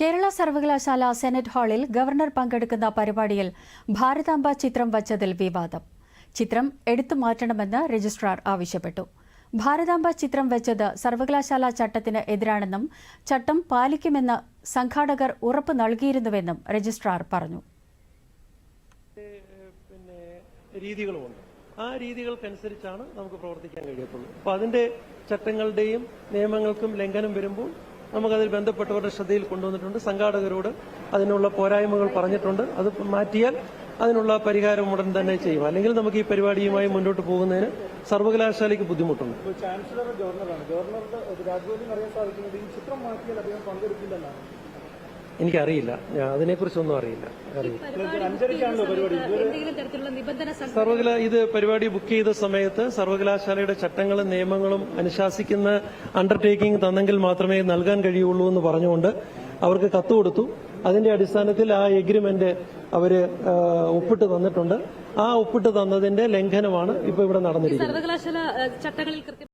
കേരള സർവകലാശാല സെനറ്റ് ഹാളിൽ ഗവർണർ പങ്കെടുക്കുന്ന പരിപാടിയിൽ ഭാരതാംബ ചിത്രം വച്ചതിൽ വിവാദം. ചിത്രം എടുത്തു മാറ്റണമെന്ന് രജിസ്ട്രാർ ആവശ്യപ്പെട്ടു. ഭാരതാംബ ചിത്രം വെച്ചത് സർവകലാശാല ചട്ടത്തിന് എതിരാണെന്നും ചട്ടം പാലിക്കുമെന്ന് സംഘാടകർ ഉറപ്പ് നൽകിയിരുന്നുവെന്നും രജിസ്ട്രാർ പറഞ്ഞു. പിന്നെ രീതികളുമുണ്ട്. ആ രീതികൾക്കനുസരിച്ചാണ് നമുക്ക് പ്രവർത്തിക്കാൻ കഴിയത്തുള്ളൂ. അപ്പോൾ അതിന്റെ ചട്ടങ്ങളുടെയും നിയമങ്ങൾക്കും ലംഘനം വരുമ്പോൾ നമുക്കതിൽ ബന്ധപ്പെട്ടവരുടെ ശ്രദ്ധയിൽ കൊണ്ടുവന്നിട്ടുണ്ട്. സംഘാടകരോട് അതിനുള്ള പോരായ്മകൾ പറഞ്ഞിട്ടുണ്ട്. അത് മാറ്റിയാൽ അതിനുള്ള പരിഹാരം ഉടൻ തന്നെ ചെയ്യും. അല്ലെങ്കിൽ നമുക്ക് ഈ പരിപാടിയുമായി മുന്നോട്ട് പോകുന്നതിന് സർവകലാശാലയ്ക്ക് ബുദ്ധിമുട്ടുണ്ട്. ചാൻസലർ ഗവർണറാണ്. ഗവർണറുടെ രാജ്ഭവനിൽ അറിയാൻ സാധിക്കുന്നത് ഈ ചിത്രം മാറ്റിയാൽ അദ്ദേഹം പങ്കെടുക്കില്ലെന്നാണ്. എനിക്കറിയില്ല. ഞാൻ അതിനെക്കുറിച്ചൊന്നും അറിയില്ല. സർവകലാ ഇത് പരിപാടി ബുക്ക് ചെയ്ത സമയത്ത് സർവകലാശാലയുടെ ചട്ടങ്ങളും നിയമങ്ങളും അനുശാസിക്കുന്ന അണ്ടർടേക്കിംഗ് തന്നെങ്കിൽ മാത്രമേ നൽകാൻ കഴിയുള്ളൂ എന്ന് പറഞ്ഞുകൊണ്ട് അവർക്ക് കത്ത് കൊടുത്തു. അതിന്റെ അടിസ്ഥാനത്തിൽ ആ എഗ്രിമെന്റ് അവർ ഒപ്പിട്ട് തന്നിട്ടുണ്ട്. ആ ഒപ്പിട്ട് തന്നതിന്റെ ലംഘനമാണ് ഇപ്പൊ ഇവിടെ നടന്നിരിക്കുന്നത്. സർവകലാശാല ചട്ടങ്ങളിൽ കൃത്യം